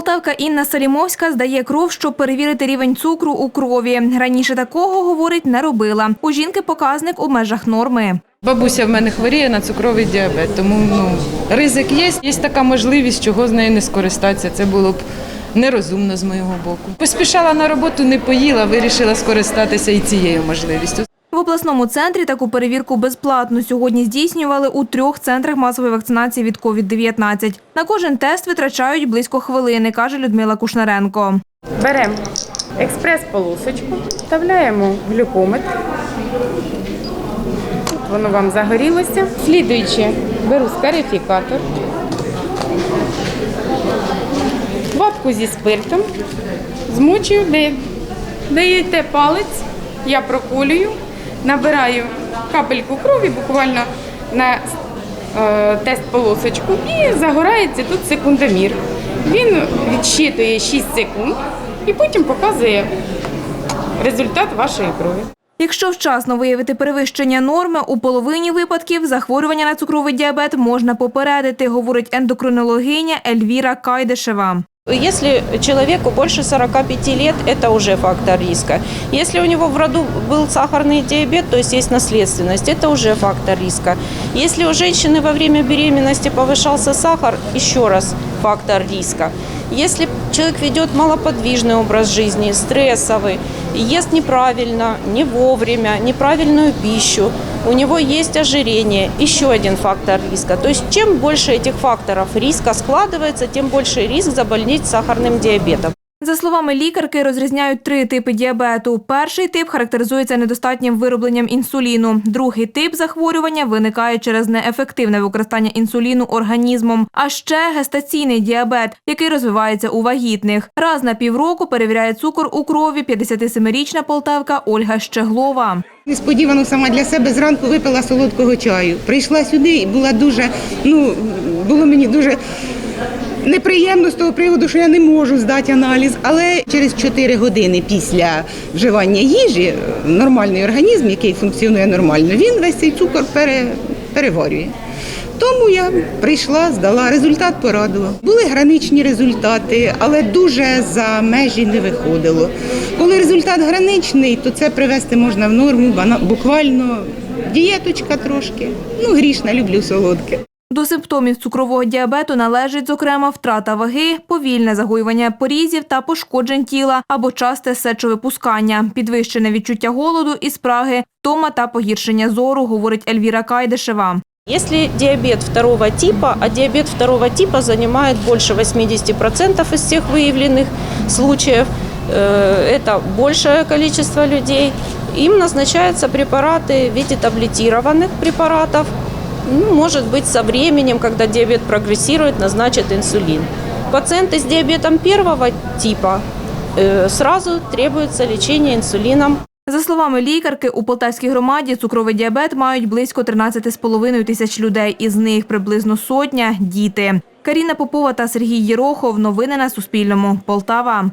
Полтавка Інна Салімовська здає кров, щоб перевірити рівень цукру у крові. Раніше такого, говорить, не робила. У жінки показник у межах норми. Бабуся в мене хворіє на цукровий діабет, тому ну, ризик є. Є така можливість, чого з нею не скористатися. Це було б нерозумно з моєго боку. Поспішала на роботу, не поїла, вирішила скористатися і цією можливістю. В обласному центрі таку перевірку безплатно сьогодні здійснювали у трьох центрах масової вакцинації від COVID-19. На кожен тест витрачають близько хвилини, каже Людмила Кушнаренко. Беремо експрес-полосочку, вставляємо глюкометр. Воно вам загорілося. Слідуючи, беру скарифікатор, бабку зі спиртом, змочую, даєте палець, я проколюю, набираю капельку крові буквально на е, тест-полосочку і загорається тут секундомір. Він відщитує 6 секунд і потім показує результат вашої крові. Якщо вчасно виявити перевищення норми, у половині випадків захворювання на цукровий діабет можна попередити, говорить ендокринологиня Ельвіра Кайдешева. Если человеку больше 45 лет, это уже фактор риска. Если у него в роду был сахарный диабет, то есть есть наследственность, это уже фактор риска. Если у женщины во время беременности повышался сахар, еще раз фактор риска. Если человек ведет малоподвижный образ жизни, стрессовый, ест неправильно, не вовремя, неправильную пищу, у него есть ожирение, еще один фактор риска. То есть чем больше этих факторов риска складывается, тем больше риск заболеть сахарным диабетом. За словами лікарки, розрізняють три типи діабету. Перший тип характеризується недостатнім виробленням інсуліну. Другий тип захворювання виникає через неефективне використання інсуліну організмом. А ще гестаційний діабет, який розвивається у вагітних. Раз на півроку перевіряє цукор у крові 57-річна полтавка Ольга Щеглова. Несподівано сама для себе зранку випила солодкого чаю. Прийшла сюди і була дуже, ну було мені дуже неприємно з того приводу, що я не можу здати аналіз. Але через 4 години після вживання їжі нормальний організм, який функціонує нормально, він весь цей цукор пере, переварює. Тому я прийшла, здала результат порадував. Були граничні результати, але дуже за межі не виходило. Коли результат граничний, то це привести можна в норму, буквально дієточка трошки. Ну, грішна, люблю солодке. До симптомів цукрового діабету належить, зокрема, втрата ваги, повільне загоювання порізів та пошкоджень тіла або часте сечовипускання, підвищене відчуття голоду і спраги, втома та погіршення зору, говорить Ельвіра Кайдешева. Если диабет второго типа, а диабет второго типа занимает больше 80% из всех выявленных случаев, э, это большее количество людей, им назначаются препараты в виде таблетированных препаратов. Ну, может быть, со временем, когда диабет прогрессирует, назначат инсулин. Пациенты с диабетом первого типа э, сразу требуется лечение инсулином За словами лікарки, у Полтавській громаді цукровий діабет мають близько 13,5 тисяч людей, із них приблизно сотня – діти. Каріна Попова та Сергій Єрохов. Новини на Суспільному. Полтава.